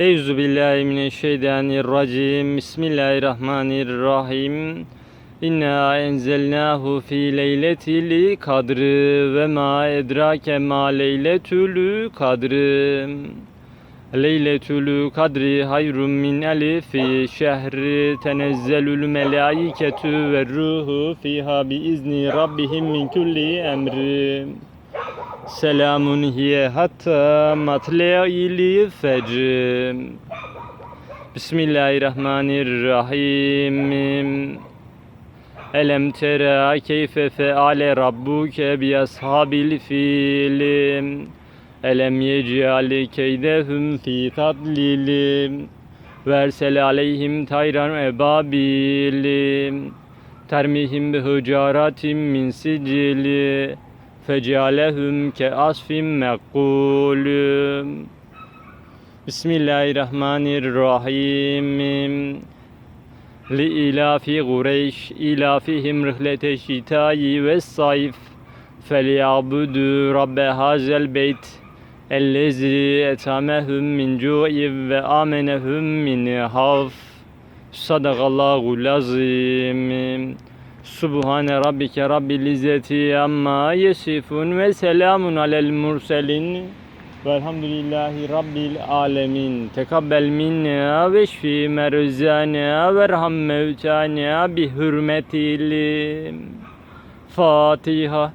Euzu billahi mineşşeytanirracim. Bismillahirrahmanirrahim. İnna enzelnahu fi leyletil kadri ve ma edrake ma leyletül kadri. Leyletül kadri hayrun min elifi şehri tenezzelül melaiketü ve ruhu fiha bi izni rabbihim min kulli emri. Selamun hiye hatta matle'il fecr. Bismillahirrahmanirrahim. Elem tera keyfe feale rabbuke bi ashabil fil. Elem yec'al keydehum fi tadlil. Versel aleyhim tayran ebabil. Termihim bi hıcaratin min fecalehum ke asfim mekulüm. Bismillahirrahmanirrahim. Li ilafi Qureyş ilafihim rihlete şitayi ve sayf. Feliyabudu rabbe hazel beyt. Ellezi etamehum min cu'i ve amenehum min havf. Sadakallahu lazim. Subhane rabbike rabbil izzeti amma yesifun ve selamun alel murselin. Velhamdülillahi rabbil alemin. Tekabbel minna ve şfi merzana ve erham mevtana bi hürmetil. Fatiha